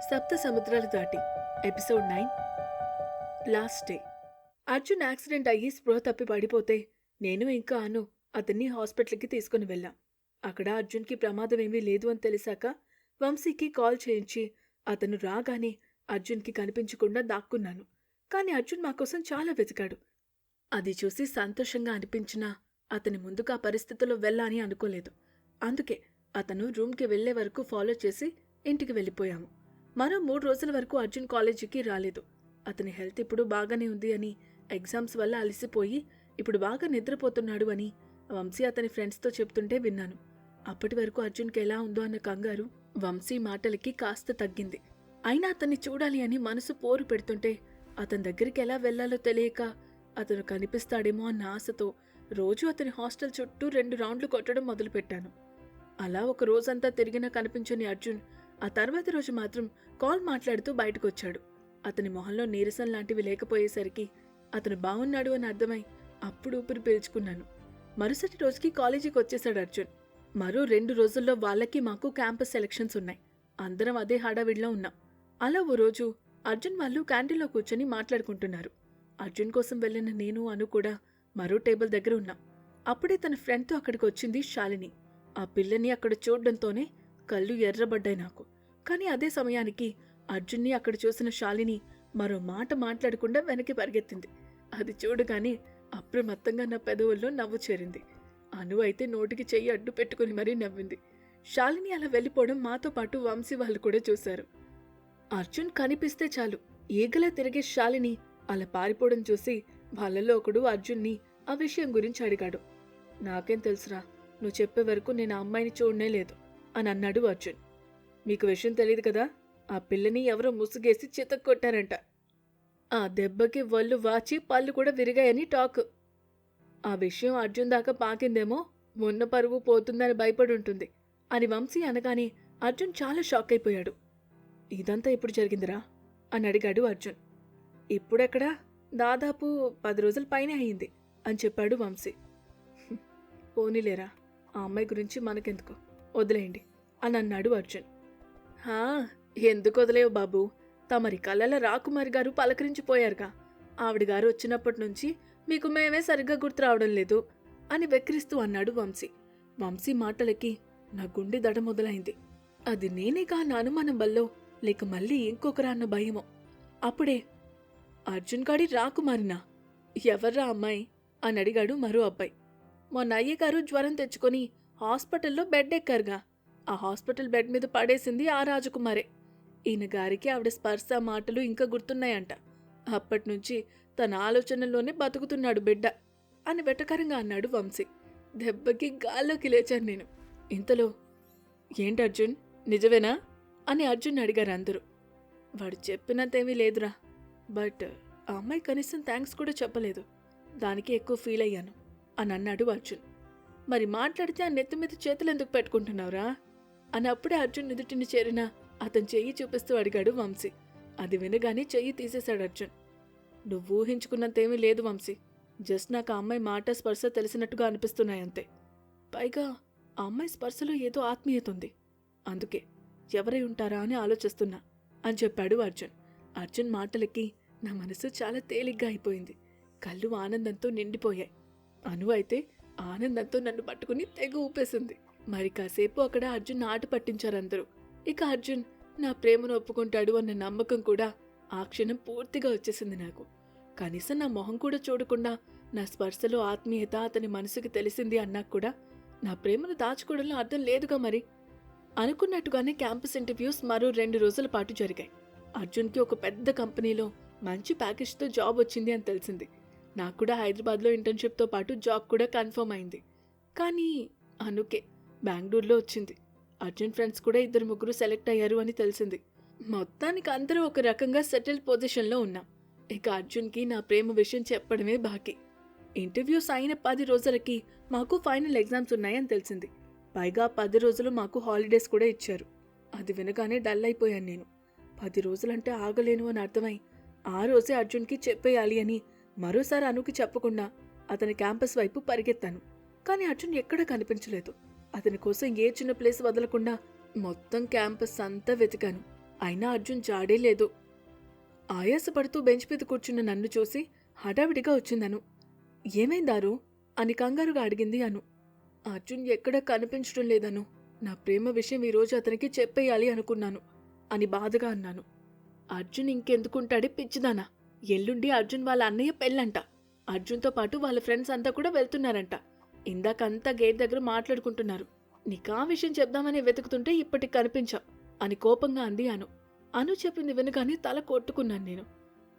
సప్త సముద్రాలు దాటి episode nine. Last day. Arjun accident అయ్యి స్పృహ తప్పి పడిపోతే నేను ఇంకా అను అతన్ని హాస్పిటల్కి తీసుకుని వెళ్ళాం. అక్కడ అర్జున్కి ప్రమాదం ఏమీ లేదు అని తెలిసాక వంశీకి కాల్ చేయించి అతను రాగానే అర్జున్కి కనిపించకుండా దాక్కున్నాను. కానీ అర్జున్ మా కోసం చాలా వెతికాడు. అది చూసి సంతోషంగా అనిపించినా అతని ముందుగా పరిస్థితిలో వెళ్ళాని అనుకోలేదు. అందుకే అతను రూమ్కి వెళ్ళే వరకు ఫాలో చేసి ఇంటికి వెళ్ళిపోయాము. మరో మూడు రోజుల వరకు అర్జున్ కాలేజీకి రాలేదు. అతని హెల్త్ ఇప్పుడు బాగానే ఉంది అని ఎగ్జామ్స్ వల్ల అలసిపోయి ఇప్పుడు బాగా నిద్రపోతున్నాడు అని వంశీ అతని ఫ్రెండ్స్తో చెప్తుంటే విన్నాను. అప్పటి వరకు అర్జున్కి ఎలా ఉందో అన్న కంగారు వంశీ మాటలకి కాస్త తగ్గింది. అయినా అతన్ని చూడాలి అని మనసు పోరు పెడుతుంటే అతని దగ్గరికి ఎలా వెళ్ళాలో తెలియక అతను కనిపిస్తాడేమో అన్న ఆశతో రోజు అతని హాస్టల్ చుట్టూ రెండు రౌండ్లు కొట్టడం మొదలుపెట్టాను. అలా ఒక రోజంతా తిరిగినా కనిపించని అర్జున్ ఆ తర్వాత రోజు మాత్రం కాల్ మాట్లాడుతూ బయటకొచ్చాడు. అతని మొహంలో నీరసం లాంటివి లేకపోయేసరికి అతను బాగున్నాడు అని అర్థమై అప్పుడు ఊపిరి పీల్చుకున్నాను. మరుసటి రోజుకి కాలేజీకి వచ్చేశాడు అర్జున్. మరో రెండు రోజుల్లో వాళ్ళకి మాకు క్యాంపస్ సెలక్షన్స్ ఉన్నాయి. అందరం అదే హడావిడిలో ఉన్నాం. అలా ఓ రోజు అర్జున్ వాళ్ళు క్యాంటీన్లో కూర్చొని మాట్లాడుకుంటున్నారు. అర్జున్ కోసం వెళ్ళిన నేను అను కూడా మరో టేబుల్ దగ్గర ఉన్నాం. అప్పుడే తన ఫ్రెండ్తో అక్కడికి వచ్చింది శాలిని. ఆ పిల్లని అక్కడ చూడడంతోనే కళ్ళు ఎర్రబడ్డాయి నాకు. కానీ అదే సమయానికి అర్జున్ని అక్కడ చూసిన శాలిని మరో మాట మాట్లాడకుండా వెనక్కి పరిగెత్తింది. అది చూడగానే అప్రమత్తంగా నా పెదవుల్లో నవ్వు చేరింది. అను అయితే నోటికి చెయ్యి అడ్డు పెట్టుకుని మరీ నవ్వింది. శాలిని అలా వెళ్ళిపోవడం మాతో పాటు వంశీ వాళ్ళు కూడా చూశారు. అర్జున్ కనిపిస్తే చాలు. ఈగలా తిరిగే శాలిని అలా పారిపోవడం చూసి వాళ్ళలో ఒకడు అర్జున్ని ఆ విషయం గురించి అడిగాడు. నాకేం తెలుసురా? నువ్వు చెప్పే వరకు నేను ఆ అమ్మాయిని చూడనే లేదు. అని అన్నాడు అర్జున్. మీకు విషయం తెలియదు కదా ఆ పిల్లని ఎవరో ముసుగేసి చితక్ కొట్టారంట. ఆ దెబ్బకి వళ్ళు వాచి పళ్ళు కూడా విరిగాయని టాక్. ఆ విషయం అర్జున్ దాకా పాకిందేమో మొన్న పరువు పోతుందని భయపడి ఉంటుంది అని వంశీ అనగానే అర్జున్ చాలా షాక్ అయిపోయాడు. ఇదంతా ఎప్పుడు జరిగిందిరా? అని అడిగాడు అర్జున్. ఇప్పుడెక్కడా? దాదాపు పది రోజుల పైనే అయింది అని చెప్పాడు వంశీ. పోనీలేరా ఆ అమ్మాయి గురించి మనకెందుకు? వదిలేయండి అని అన్నాడు అర్జున్. హా ఎందుకు వదిలేవు బాబు? తమరి కళల రాకుమారి గారు పలకరించిపోయారుగా. ఆవిడ గారు వచ్చినప్పటి నుంచి మీకు మేమే సరిగ్గా గుర్తు రావడం లేదు అని వెక్కిరిస్తూ అన్నాడు వంశీ. వంశీ మాటలకి నా గుండె దడ మొదలైంది. అది నేనేగా నా అనుమానం వల్లో లేక మళ్ళీ ఇంకొకరా అన్న భయమో? అప్పుడే అర్జున్ గాడి రాకుమారినా? ఎవర్రా అమ్మాయి? అని అడిగాడు మరో అబ్బాయి. మొన్న అయ్యగారు జ్వరం తెచ్చుకొని హాస్పిటల్లో బెడ్ ఎక్కారుగా ఆ హాస్పిటల్ బెడ్ మీద పడేసింది ఆ రాజకుమారే. ఈయన గారికి ఆవిడ స్పర్శ మాటలు ఇంకా గుర్తున్నాయంట. అప్పటినుంచి తన ఆలోచనల్లోనే బతుకుతున్నాడు బిడ్డ అని వెటకరంగా అన్నాడు వంశీ. దెబ్బకి గాల్లోకి లేచాను నేను. ఇంతలో ఏంటి అర్జున్? నిజమేనా? అని అర్జున్ అడిగారు అందరూ. వాడు చెప్పినంతేమీ లేదురా. బట్ ఆ అమ్మాయి కనీసం థ్యాంక్స్ కూడా చెప్పలేదు. దానికి ఎక్కువ ఫీల్ అయ్యాను అని అన్నాడు అర్జున్. మరి మాట్లాడితే ఆ నెత్తి మీద చేతులు ఎందుకు పెట్టుకుంటున్నావురా? అని అప్పుడే అర్జున్ ఎదుటిని చేరిన అతను చెయ్యి చూపిస్తూ అడిగాడు వంశీ. అది వినగానే చెయ్యి తీసేశాడు అర్జున్. నువ్వు ఊహించుకున్నంతేమీ లేదు వంశీ. జస్ట్ నాకు ఆ అమ్మాయి మాట స్పర్శ తెలిసినట్టుగా అనిపిస్తున్నాయంతే పైగా ఆ అమ్మాయి స్పర్శలో ఏదో ఆత్మీయత ఉంది. అందుకే ఎవరై ఉంటారా అని ఆలోచిస్తున్నా అని చెప్పాడు అర్జున్. అర్జున్ మాటలకి నా మనసు చాలా తేలిగ్గా అయిపోయింది. కళ్ళు ఆనందంతో నిండిపోయాయి. అను అయితే ఆనందంతో నన్ను పట్టుకుని తెగ ఊపేసింది. మరి కాసేపు అక్కడ అర్జున్ ఆట పట్టించారందరూ. ఇక అర్జున్ నా ప్రేమను ఒప్పుకుంటాడు అన్న నమ్మకం కూడా ఆ క్షణం పూర్తిగా వచ్చేసింది నాకు. కనీసం నా మొహం కూడా చూడకుండా నా స్పర్శలో ఆత్మీయత అతని మనసుకి తెలిసింది అన్నా కూడా నా ప్రేమను దాచుకోవడంలో అర్థం లేదుగా మరి. అనుకున్నట్టుగానే క్యాంపస్ ఇంటర్వ్యూస్ మరో రెండు రోజుల పాటు జరిగాయి. అర్జున్కి ఒక పెద్ద కంపెనీలో మంచి ప్యాకేజ్తో జాబ్ వచ్చింది అని తెలిసింది. నాకు కూడా హైదరాబాద్లో ఇంటర్న్షిప్తో పాటు జాబ్ కూడా కన్ఫర్మ్ అయింది. కానీ అనుకే బెంగళూరులో వచ్చింది. అర్జున్ ఫ్రెండ్స్ కూడా ఇద్దరు ముగ్గురు సెలెక్ట్ అయ్యారు అని తెలిసింది. మొత్తానికి అందరూ ఒక రకంగా సెటిల్ పొజిషన్లో ఉన్నాం. ఇక అర్జున్కి నా ప్రేమ విషయం చెప్పడమే బాకీ. ఇంటర్వ్యూస్ అయిన పది రోజులకి మాకు ఫైనల్ ఎగ్జామ్స్ ఉన్నాయని తెలిసింది. పైగా పది రోజులు మాకు హాలిడేస్ కూడా ఇచ్చారు. అది వినగానే డల్ అయిపోయాను నేను. పది రోజులంటే ఆగలేను అని అర్థమై ఆ రోజే అర్జున్కి చెప్పేయాలి అని మరోసారి అనుకి చెప్పకుండా అతని క్యాంపస్ వైపు పరిగెత్తాను. కానీ అర్జున్ ఎక్కడా కనిపించలేదు. అతని కోసం ఏ చిన్న ప్లేస్ వదలకుండా మొత్తం క్యాంపస్ అంతా వెతికాను. అయినా అర్జున్ జాడే లేదు. ఆయాసపడుతూ బెంచ్ మీద కూర్చున్న నన్ను చూసి హడావిడిగా వచ్చిందను. ఏమైందారు అని కంగారుగా అడిగింది అను. అర్జున్ ఎక్కడ కనిపించడం లేదను. నా ప్రేమ విషయం ఈరోజు అతనికి చెప్పేయాలి అనుకున్నాను అని బాధగా అన్నాను. అర్జున్ ఇంకెందుకుంటాడే పిచ్చిదానా? ఎల్లుండి అర్జున్ వాళ్ళ అన్నయ్య పెళ్ళంట. అర్జున్తో పాటు వాళ్ళ ఫ్రెండ్స్ అంతా కూడా వెళ్తున్నారంట. ఇందాకంతా గేట్ దగ్గర మాట్లాడుకుంటున్నారు. నీకా విషయం చెప్దామని వెతుకుతుంటే ఇప్పటికి కనిపించావు అని కోపంగా అంది అను. అను చెప్పింది వినగానే తల కొట్టుకున్నాను నేను.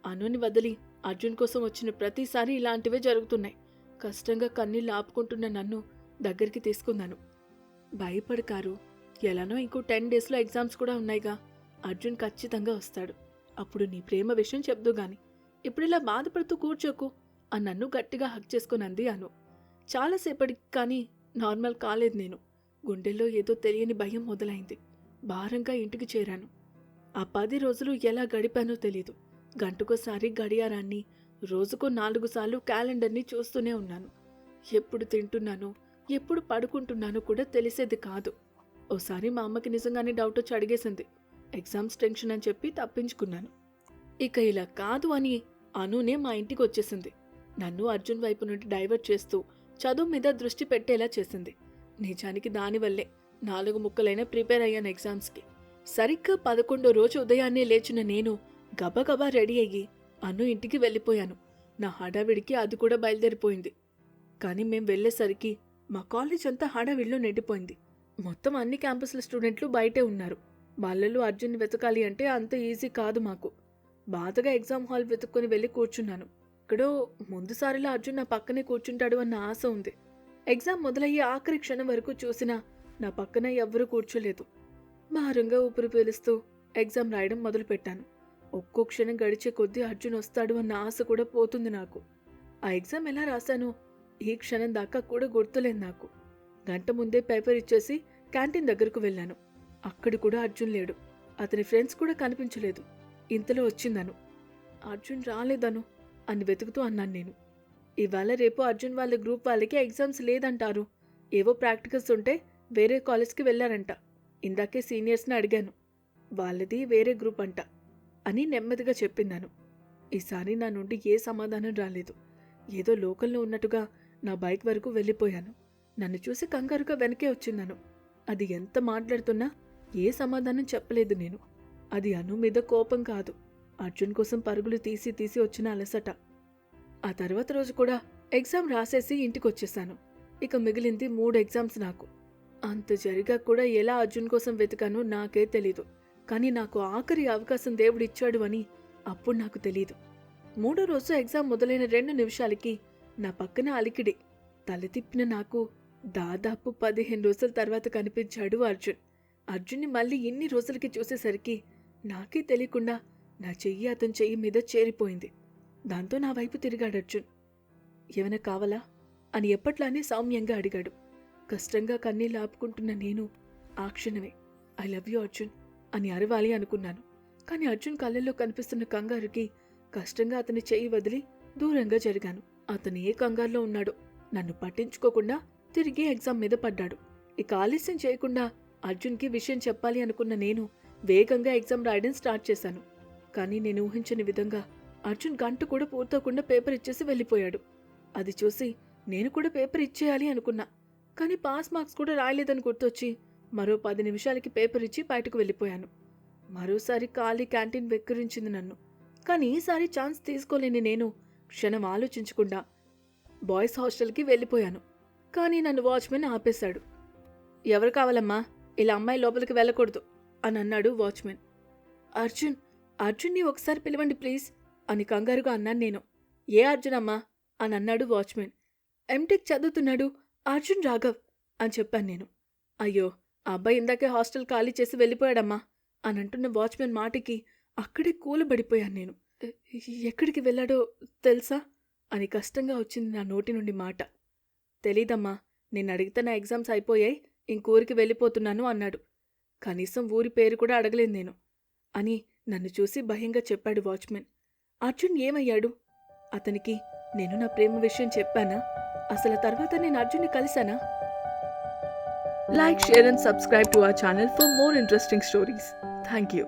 అనుని వదిలి అర్జున్ కోసం వచ్చిన ప్రతిసారి ఇలాంటివే జరుగుతున్నాయి. కష్టంగా కన్నీళ్ళు ఆపుకుంటున్న నన్ను దగ్గరికి తీసుకున్నాను భయపడకారు. ఎలానో ఇంకో టెన్ డేస్లో ఎగ్జామ్స్ కూడా ఉన్నాయిగా. అర్జున్ ఖచ్చితంగా వస్తాడు. అప్పుడు నీ ప్రేమ విషయం చెప్దు గాని ఇప్పుడిలా బాధపడుతూ కూర్చోకు అని నన్ను గట్టిగా హక్ చేసుకుని అంది అను. చాలాసేపటికి కానీ నార్మల్ కాలేదు నేను. గుండెల్లో ఏదో తెలియని భయం మొదలైంది. భారంగా ఇంటికి చేరాను. ఆ పది రోజులు ఎలా గడిపానో తెలీదు. గంటకోసారి గడియారాన్ని రోజుకు నాలుగు సార్లు క్యాలెండర్ని చూస్తూనే ఉన్నాను. ఎప్పుడు తింటున్నానో ఎప్పుడు పడుకుంటున్నానో కూడా తెలిసేది కాదు. ఓసారి మా అమ్మకి నిజంగానే డౌట్ వచ్చి అడిగేసింది. ఎగ్జామ్స్ టెన్షన్ అని చెప్పి తప్పించుకున్నాను. ఇక ఇలా కాదు అని అనునే మా ఇంటికి వచ్చేసింది నన్ను అర్జున్ వైపు నుండి డైవర్ట్ చేస్తూ చదువు మీద దృష్టి పెట్టేలా చేసింది. నిజానికి దానివల్లే నాలుగు ముక్కలైనా ప్రిపేర్ అయ్యాను ఎగ్జామ్స్కి. సరిగ్గా పదకొండో రోజు ఉదయాన్నే లేచిన నేను గబగబా రెడీ అయ్యి అను ఇంటికి వెళ్ళిపోయాను. నా హడావిడికి అది కూడా బయలుదేరిపోయింది. కానీ మేం వెళ్ళేసరికి మా కాలేజ్ అంతా హడావిడిలో నిండిపోయింది. మొత్తం అన్ని క్యాంపస్ల స్టూడెంట్లు బయటే ఉన్నారు. వాళ్ళలో అర్జున్ వెతకాలి అంటే అంత ఈజీ కాదు మాకు. బాధగా ఎగ్జామ్ హాల్ వెతుక్కొని వెళ్ళి కూర్చున్నాను. ఎక్కడో ముందుసారిలో అర్జున్ నా పక్కనే కూర్చుంటాడు అన్న ఆశ ఉంది. ఎగ్జామ్ మొదలయ్యే ఆఖరి క్షణం వరకు చూసినా నా పక్కన ఎవ్వరూ కూర్చోలేదు. భారంగా ఊపిరి పీలుస్తూ ఎగ్జామ్ రాయడం మొదలుపెట్టాను. ఒక్కో క్షణం గడిచే కొద్దీ అర్జున్ వస్తాడు అన్న ఆశ కూడా పోతుంది నాకు. ఆ ఎగ్జామ్ ఎలా రాశానో ఈ క్షణం దాకా కూడా గుర్తులేదు నాకు. గంట ముందే పేపర్ ఇచ్చేసి క్యాంటీన్ దగ్గరకు వెళ్ళాను. అక్కడ కూడా అర్జున్ లేడు. అతని ఫ్రెండ్స్ కూడా కనిపించలేదు. ఇంతలో వచ్చిందను. అర్జున్ రాలేదను అని వెతుకుతూ అన్నాను నేను. ఇవాళ రేపు అర్జున్ వాళ్ళ గ్రూప్ వాళ్ళకి ఎగ్జామ్స్ లేదంటారు. ఏవో ప్రాక్టికల్స్ ఉంటే వేరే కాలేజ్కి వెళ్ళారంట. ఇందాకే సీనియర్స్ని అడిగాను. వాళ్ళది వేరే గ్రూప్ అంట అని నెమ్మదిగా చెప్పిందాను. ఈసారి నా నుండి ఏ సమాధానం రాలేదు. ఏదో లోకల్లో ఉన్నట్టుగా నా బైక్ వరకు వెళ్ళిపోయాను. నన్ను చూసి కంగారుగా వెనకే వచ్చిందను. అది ఎంత మాట్లాడుతున్నా ఏ సమాధానం చెప్పలేదు నేను. అది అను మీద కోపం కాదు. అర్జున్ కోసం పరుగులు తీసి తీసి వచ్చిన అలసట. ఆ తర్వాత రోజు కూడా ఎగ్జామ్ రాసేసి ఇంటికొచ్చేసాను. ఇక మిగిలింది మూడు ఎగ్జామ్స్ నాకు. అంత జరిగా కూడా ఎలా అర్జున్ కోసం వెతికానో నాకే తెలీదు. కానీ నాకు ఆఖరి అవకాశం దేవుడిచ్చాడు అని అప్పుడు నాకు తెలీదు. మూడో రోజు ఎగ్జామ్ మొదలైన రెండు నిమిషాలకి నా పక్కన అలికిడి. తల తిప్పిన నాకు దాదాపు పదిహేను రోజుల తర్వాత కనిపించాడు అర్జున్. అర్జున్ని మళ్ళీ ఇన్ని రోజులకి చూసేసరికి నాకే తెలియకుండా నా చెయ్యి అతని చెయ్యి మీద చేరిపోయింది. దాంతో నా వైపు తిరిగాడు అర్జున్. ఏమైనా కావాలా? అని ఎప్పట్లానే సౌమ్యంగా అడిగాడు. కష్టంగా కన్నీళ్ళు ఆపుకుంటున్న నేను ఆ క్షణమే. ఐ లవ్ యూ అర్జున్ అని అరవాలి అనుకున్నాను. కానీ అర్జున్ కళ్ళల్లో కనిపిస్తున్న కంగారుకి కష్టంగా అతని చెయ్యి వదిలి దూరంగా జరిగాను. అతను ఏ కంగారులో ఉన్నాడో నన్ను పట్టించుకోకుండా తిరిగి ఎగ్జామ్ మీద పడ్డాడు. ఇక ఆలస్యం చేయకుండా అర్జున్కి విషయం చెప్పాలి అనుకున్న నేను వేగంగా ఎగ్జామ్ రాయడం స్టార్ట్ చేశాను. కానీ నేను ఊహించని విధంగా అర్జున్ గంట కూడా పూర్తవకుండా పేపర్ ఇచ్చేసి వెళ్ళిపోయాడు. అది చూసి నేను కూడా పేపర్ ఇచ్చేయాలి అనుకున్నా. కానీ పాస్ మార్క్స్ కూడా రాయలేదని గుర్తొచ్చి మరో పది నిమిషాలకి పేపర్ ఇచ్చి బయటకు వెళ్ళిపోయాను. మరోసారి ఖాళీ క్యాంటీన్ వెక్కిరించింది నన్ను. కానీ ఈసారి ఛాన్స్ తీసుకోలేని నేను క్షణం ఆలోచించకుండా బాయ్స్ హాస్టల్కి వెళ్ళిపోయాను. కానీ నన్ను వాచ్మెన్ ఆపేశాడు. ఎవరు కావాలమ్మా? ఇలా అమ్మాయి లోపలికి వెళ్ళకూడదు. అని అన్నాడు వాచ్మెన్. అర్జున్ అర్జున్ని ఒకసారి పిలవండి ప్లీజ్ అని కంగారుగా అన్నాను నేను. ఏ అర్జున్ అమ్మా? అని అన్నాడు వాచ్మెన్. ఎంటెక్ చదువుతున్నాడు అర్జున్ రాఘవ్ అని చెప్పాను నేను. అయ్యో ఆ అబ్బాయి ఇందాకే హాస్టల్ ఖాళీ చేసి వెళ్ళిపోయాడమ్మా అని అంటున్న వాచ్మెన్ మాటకి అక్కడే కూలబడిపోయాను నేను. ఎక్కడికి వెళ్ళాడో తెలుసా? అని కష్టంగా వచ్చింది నా నోటి నుండి మాట. తెలీదమ్మా నేను అడిగితే నా ఎగ్జామ్స్ అయిపోయాయి ఇంకూరికి వెళ్ళిపోతున్నాను అన్నాడు. కనీసం ఊరి పేరు కూడా అడగలేదు నేను అని నన్ను చూసి భయంగా చెప్పాడు వాచ్మెన్. అర్జున్ ఏమయ్యాడు? అతనికి నేను నా ప్రేమ విషయం చెప్పానా? అసలు తర్వాత నేను అర్జున్ని కలిశానా? Like share and subscribe to our channel for more interesting stories. Thank you